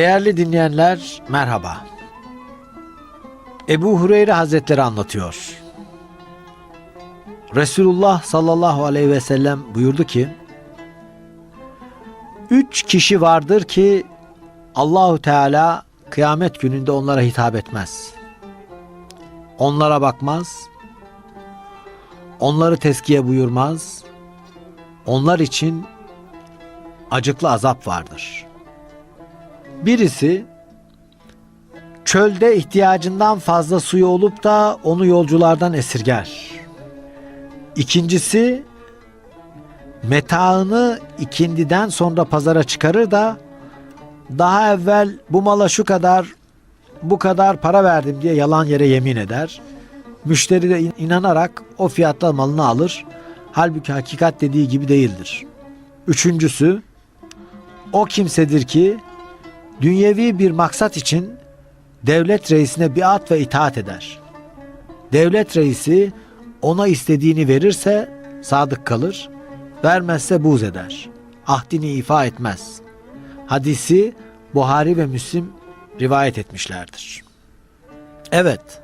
Değerli dinleyenler merhaba. Ebu Hureyre Hazretleri anlatıyor. Resulullah sallallahu aleyhi ve sellem buyurdu ki Üç kişi vardır ki Allahu Teala kıyamet gününde onlara hitap etmez. Onlara bakmaz. Onları teskiye buyurmaz. Onlar için acıklı azap vardır.'' Birisi çölde ihtiyacından fazla suyu olup da onu yolculardan esirger. İkincisi metaını ikindiden sonra pazara çıkarır da daha evvel bu mala şu kadar bu kadar para verdim diye yalan yere yemin eder. Müşteri de in- inanarak o fiyatta malını alır. Halbuki hakikat dediği gibi değildir. Üçüncüsü o kimsedir ki dünyevi bir maksat için devlet reisine biat ve itaat eder. Devlet reisi ona istediğini verirse sadık kalır, vermezse buz eder. Ahdini ifa etmez. Hadisi Buhari ve Müslim rivayet etmişlerdir. Evet,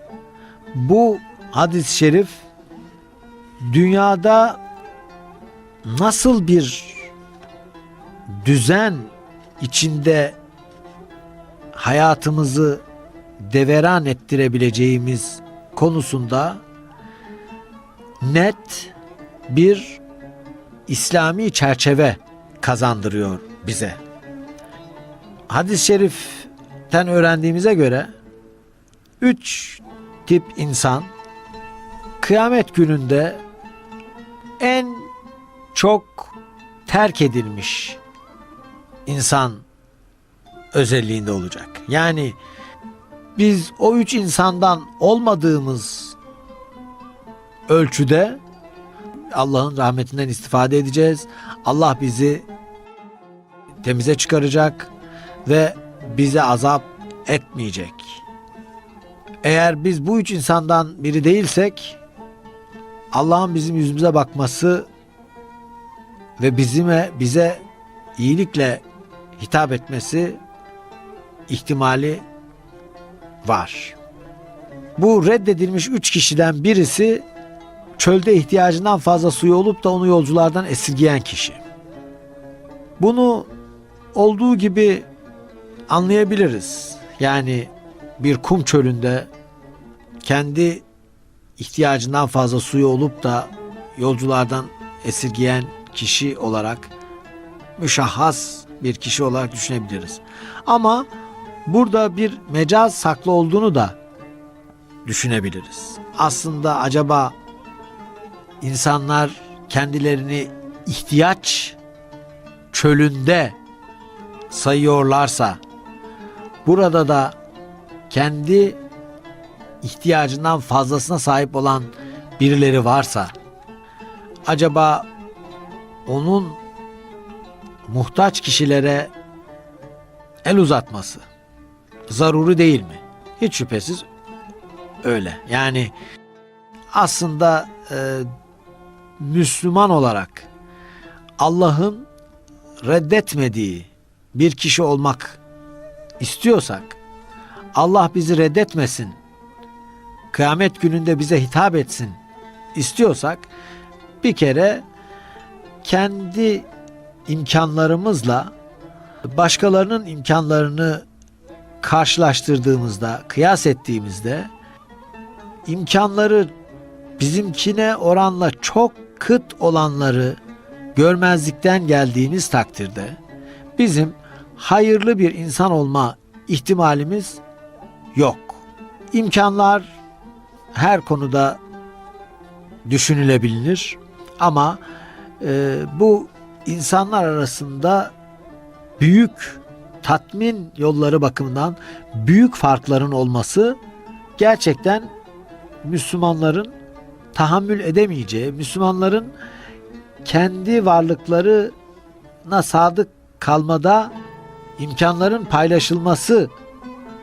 bu hadis-i şerif dünyada nasıl bir düzen içinde hayatımızı deveran ettirebileceğimiz konusunda net bir İslami çerçeve kazandırıyor bize. Hadis-i şeriften öğrendiğimize göre üç tip insan kıyamet gününde en çok terk edilmiş insan özelliğinde olacak. Yani biz o üç insandan olmadığımız ölçüde Allah'ın rahmetinden istifade edeceğiz. Allah bizi temize çıkaracak ve bize azap etmeyecek. Eğer biz bu üç insandan biri değilsek Allah'ın bizim yüzümüze bakması ve bizime bize iyilikle hitap etmesi ihtimali var. Bu reddedilmiş üç kişiden birisi çölde ihtiyacından fazla suyu olup da onu yolculardan esirgeyen kişi. Bunu olduğu gibi anlayabiliriz. Yani bir kum çölünde kendi ihtiyacından fazla suyu olup da yolculardan esirgeyen kişi olarak müşahhas bir kişi olarak düşünebiliriz. Ama burada bir mecaz saklı olduğunu da düşünebiliriz. Aslında acaba insanlar kendilerini ihtiyaç çölünde sayıyorlarsa burada da kendi ihtiyacından fazlasına sahip olan birileri varsa acaba onun muhtaç kişilere el uzatması zaruri değil mi? Hiç şüphesiz öyle. Yani aslında e, Müslüman olarak Allah'ın reddetmediği bir kişi olmak istiyorsak Allah bizi reddetmesin. Kıyamet gününde bize hitap etsin istiyorsak bir kere kendi imkanlarımızla başkalarının imkanlarını karşılaştırdığımızda, kıyas ettiğimizde imkanları bizimkine oranla çok kıt olanları görmezlikten geldiğimiz takdirde bizim hayırlı bir insan olma ihtimalimiz yok. İmkanlar her konuda düşünülebilir ama e, bu insanlar arasında büyük tatmin yolları bakımından büyük farkların olması gerçekten Müslümanların tahammül edemeyeceği, Müslümanların kendi varlıklarına sadık kalmada imkanların paylaşılması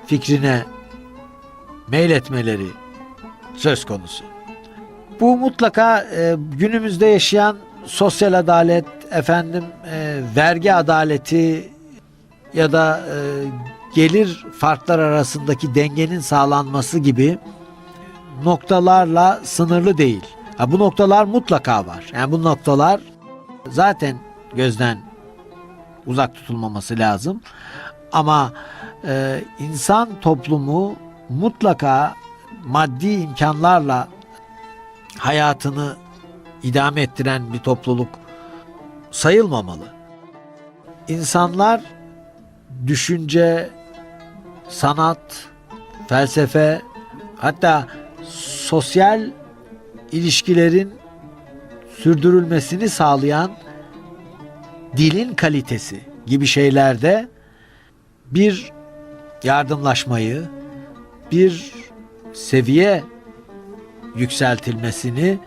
fikrine meyletmeleri söz konusu. Bu mutlaka e, günümüzde yaşayan sosyal adalet, efendim e, vergi adaleti ya da e, gelir farklar arasındaki dengenin sağlanması gibi noktalarla sınırlı değil. Ha, bu noktalar mutlaka var. Yani bu noktalar zaten gözden uzak tutulmaması lazım. Ama e, insan toplumu mutlaka maddi imkanlarla hayatını idame ettiren bir topluluk sayılmamalı. İnsanlar düşünce, sanat, felsefe, hatta sosyal ilişkilerin sürdürülmesini sağlayan dilin kalitesi gibi şeylerde bir yardımlaşmayı, bir seviye yükseltilmesini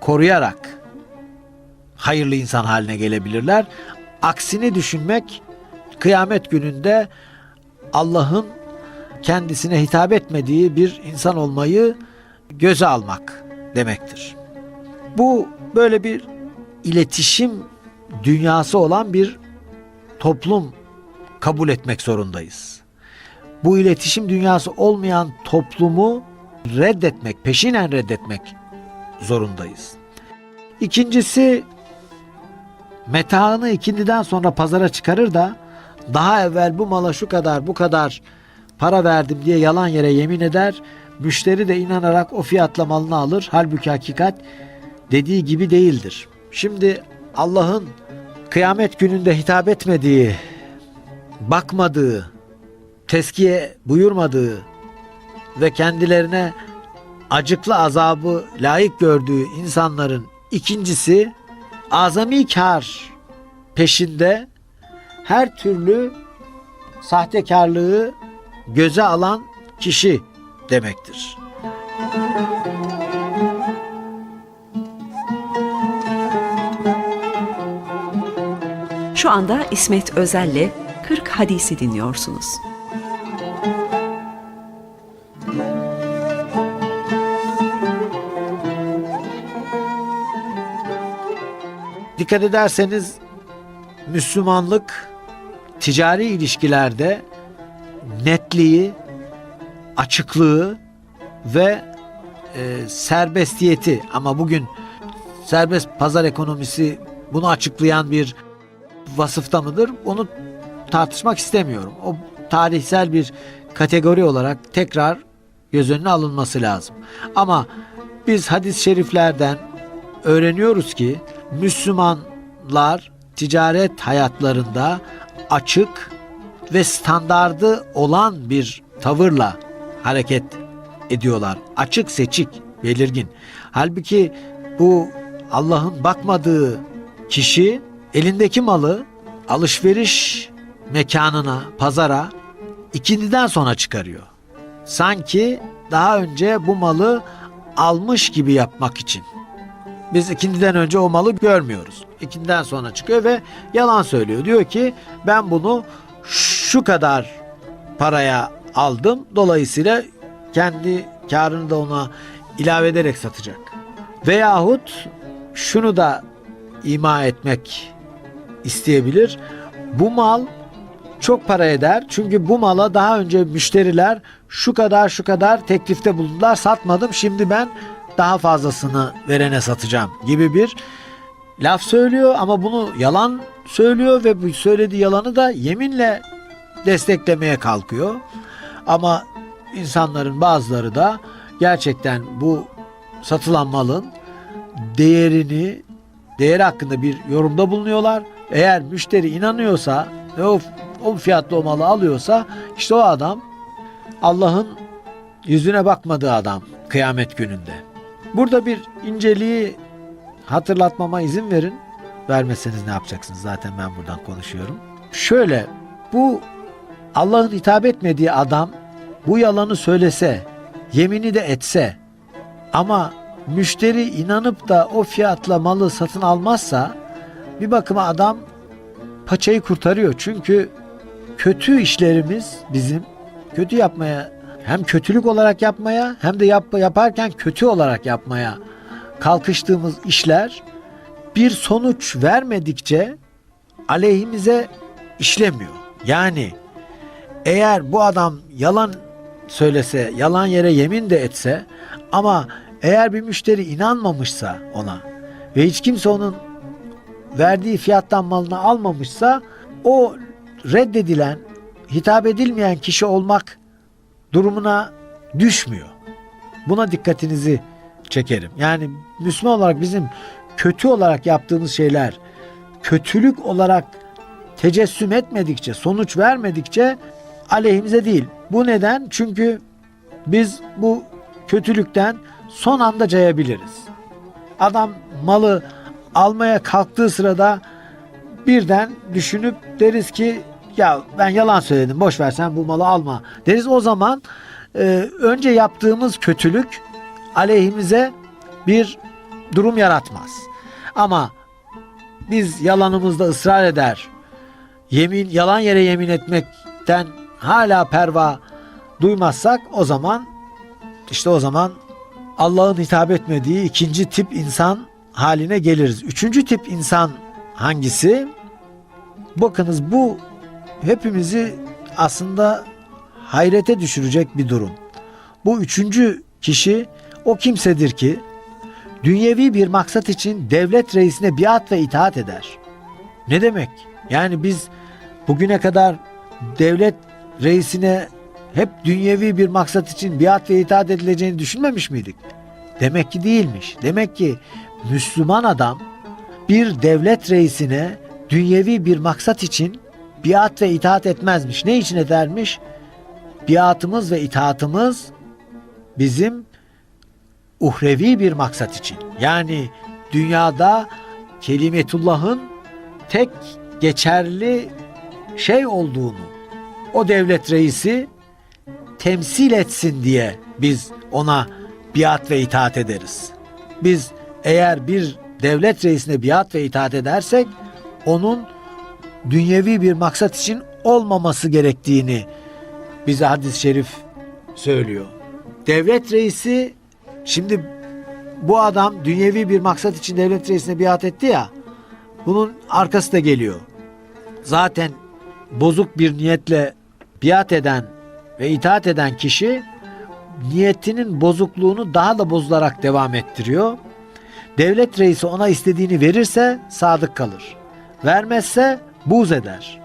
koruyarak hayırlı insan haline gelebilirler. Aksini düşünmek kıyamet gününde Allah'ın kendisine hitap etmediği bir insan olmayı göze almak demektir. Bu böyle bir iletişim dünyası olan bir toplum kabul etmek zorundayız. Bu iletişim dünyası olmayan toplumu reddetmek, peşinen reddetmek zorundayız. İkincisi metaını ikindiden sonra pazara çıkarır da daha evvel bu mala şu kadar bu kadar para verdim diye yalan yere yemin eder. Müşteri de inanarak o fiyatla malını alır. Halbuki hakikat dediği gibi değildir. Şimdi Allah'ın kıyamet gününde hitap etmediği, bakmadığı, teskiye buyurmadığı ve kendilerine acıklı azabı layık gördüğü insanların ikincisi azami kar peşinde her türlü sahtekarlığı göze alan kişi demektir. Şu anda İsmet Özel'le 40 hadisi dinliyorsunuz. Dikkat ederseniz Müslümanlık ticari ilişkilerde netliği, açıklığı ve e, serbestiyeti ama bugün serbest pazar ekonomisi bunu açıklayan bir vasıfta mıdır? Onu tartışmak istemiyorum. O tarihsel bir kategori olarak tekrar göz önüne alınması lazım. Ama biz hadis-i şeriflerden öğreniyoruz ki Müslümanlar ticaret hayatlarında açık ve standardı olan bir tavırla hareket ediyorlar. Açık seçik, belirgin. Halbuki bu Allah'ın bakmadığı kişi elindeki malı alışveriş mekanına, pazara ikindiden sonra çıkarıyor. Sanki daha önce bu malı almış gibi yapmak için. Biz ikindiden önce o malı görmüyoruz. İkindiden sonra çıkıyor ve yalan söylüyor. Diyor ki ben bunu şu kadar paraya aldım. Dolayısıyla kendi karını da ona ilave ederek satacak. Veyahut şunu da ima etmek isteyebilir. Bu mal çok para eder. Çünkü bu mala daha önce müşteriler şu kadar şu kadar teklifte bulundular. Satmadım. Şimdi ben daha fazlasını verene satacağım gibi bir laf söylüyor ama bunu yalan söylüyor ve bu söylediği yalanı da yeminle desteklemeye kalkıyor. Ama insanların bazıları da gerçekten bu satılan malın değerini değeri hakkında bir yorumda bulunuyorlar. Eğer müşteri inanıyorsa ve o, o fiyatla o malı alıyorsa işte o adam Allah'ın yüzüne bakmadığı adam kıyamet gününde. Burada bir inceliği hatırlatmama izin verin. Vermeseniz ne yapacaksınız zaten ben buradan konuşuyorum. Şöyle bu Allah'ın hitap etmediği adam bu yalanı söylese, yemini de etse ama müşteri inanıp da o fiyatla malı satın almazsa bir bakıma adam paçayı kurtarıyor. Çünkü kötü işlerimiz bizim kötü yapmaya hem kötülük olarak yapmaya hem de yap, yaparken kötü olarak yapmaya kalkıştığımız işler bir sonuç vermedikçe aleyhimize işlemiyor. Yani eğer bu adam yalan söylese, yalan yere yemin de etse ama eğer bir müşteri inanmamışsa ona ve hiç kimse onun verdiği fiyattan malını almamışsa o reddedilen, hitap edilmeyen kişi olmak durumuna düşmüyor. Buna dikkatinizi çekerim. Yani Müslüman olarak bizim kötü olarak yaptığımız şeyler kötülük olarak tecessüm etmedikçe, sonuç vermedikçe aleyhimize değil. Bu neden? Çünkü biz bu kötülükten son anda cayabiliriz. Adam malı almaya kalktığı sırada birden düşünüp deriz ki ya ben yalan söyledim boş ver sen bu malı alma deriz o zaman e, önce yaptığımız kötülük aleyhimize bir durum yaratmaz. Ama biz yalanımızda ısrar eder. Yemin yalan yere yemin etmekten hala perva duymazsak o zaman işte o zaman Allah'ın hitap etmediği ikinci tip insan haline geliriz. Üçüncü tip insan hangisi? Bakınız bu hepimizi aslında hayrete düşürecek bir durum. Bu üçüncü kişi o kimsedir ki dünyevi bir maksat için devlet reisine biat ve itaat eder. Ne demek? Yani biz bugüne kadar devlet reisine hep dünyevi bir maksat için biat ve itaat edileceğini düşünmemiş miydik? Demek ki değilmiş. Demek ki Müslüman adam bir devlet reisine dünyevi bir maksat için biat ve itaat etmezmiş. Ne için edermiş? Biatımız ve itaatımız bizim uhrevi bir maksat için. Yani dünyada kelimetullahın tek geçerli şey olduğunu o devlet reisi temsil etsin diye biz ona biat ve itaat ederiz. Biz eğer bir devlet reisine biat ve itaat edersek onun dünyevi bir maksat için olmaması gerektiğini bize hadis-i şerif söylüyor. Devlet reisi şimdi bu adam dünyevi bir maksat için devlet reisine biat etti ya bunun arkası da geliyor. Zaten bozuk bir niyetle biat eden ve itaat eden kişi niyetinin bozukluğunu daha da bozularak devam ettiriyor. Devlet reisi ona istediğini verirse sadık kalır. Vermezse buz eder.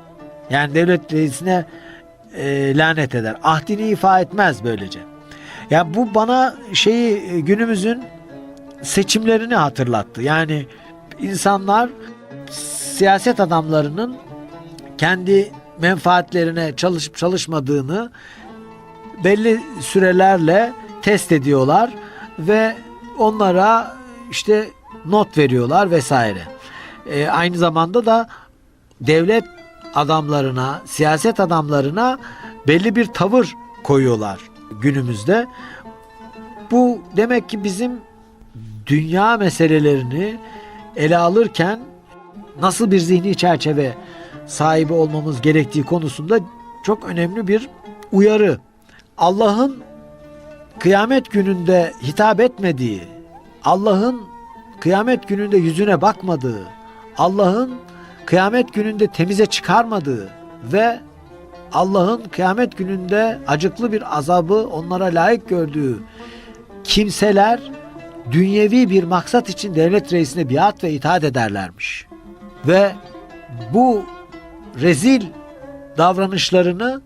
Yani devlet reisine e, lanet eder. Ahdini ifa etmez böylece. Ya bu bana şeyi e, günümüzün seçimlerini hatırlattı. Yani insanlar siyaset adamlarının kendi menfaatlerine çalışıp çalışmadığını belli sürelerle test ediyorlar ve onlara işte not veriyorlar vesaire. E, aynı zamanda da devlet adamlarına, siyaset adamlarına belli bir tavır koyuyorlar günümüzde. Bu demek ki bizim dünya meselelerini ele alırken nasıl bir zihni çerçeve sahibi olmamız gerektiği konusunda çok önemli bir uyarı. Allah'ın kıyamet gününde hitap etmediği, Allah'ın kıyamet gününde yüzüne bakmadığı, Allah'ın kıyamet gününde temize çıkarmadığı ve Allah'ın kıyamet gününde acıklı bir azabı onlara layık gördüğü kimseler dünyevi bir maksat için devlet reisine biat ve itaat ederlermiş. Ve bu rezil davranışlarını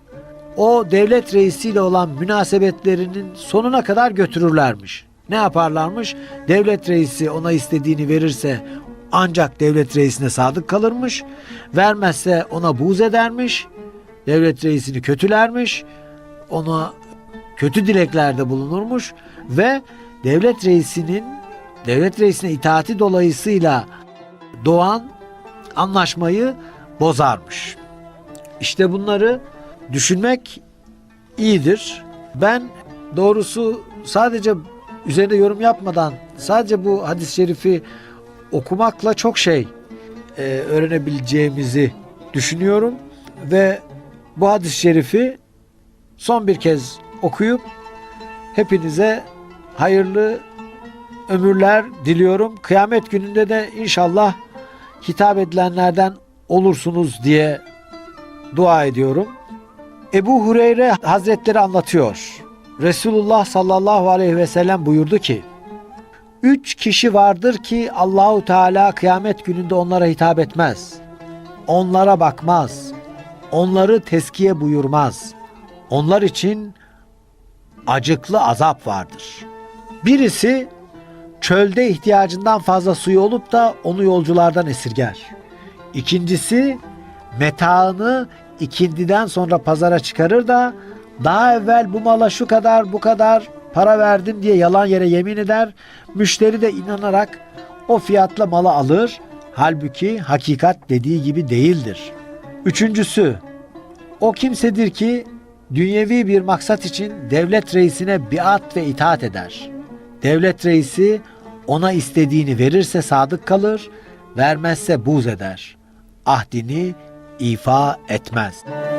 o devlet reisiyle olan münasebetlerinin sonuna kadar götürürlermiş. Ne yaparlarmış? Devlet reisi ona istediğini verirse ancak devlet reisine sadık kalırmış. Vermezse ona buğz edermiş. Devlet reisini kötülermiş. Ona kötü dileklerde bulunurmuş ve devlet reisinin devlet reisine itaati dolayısıyla doğan anlaşmayı bozarmış. İşte bunları düşünmek iyidir. Ben doğrusu sadece üzerinde yorum yapmadan sadece bu hadis-i şerifi okumakla çok şey e, öğrenebileceğimizi düşünüyorum ve bu hadis-i şerifi son bir kez okuyup hepinize hayırlı ömürler diliyorum. Kıyamet gününde de inşallah hitap edilenlerden olursunuz diye dua ediyorum. Ebu Hureyre Hazretleri anlatıyor. Resulullah sallallahu aleyhi ve sellem buyurdu ki, Üç kişi vardır ki Allahu Teala kıyamet gününde onlara hitap etmez. Onlara bakmaz. Onları teskiye buyurmaz. Onlar için acıklı azap vardır. Birisi çölde ihtiyacından fazla suyu olup da onu yolculardan esirger. İkincisi metaını ikindiden sonra pazara çıkarır da daha evvel bu mala şu kadar bu kadar para verdim diye yalan yere yemin eder. Müşteri de inanarak o fiyatla malı alır. Halbuki hakikat dediği gibi değildir. Üçüncüsü o kimsedir ki dünyevi bir maksat için devlet reisine biat ve itaat eder. Devlet reisi ona istediğini verirse sadık kalır, vermezse buz eder. Ahdini ifa etmez.''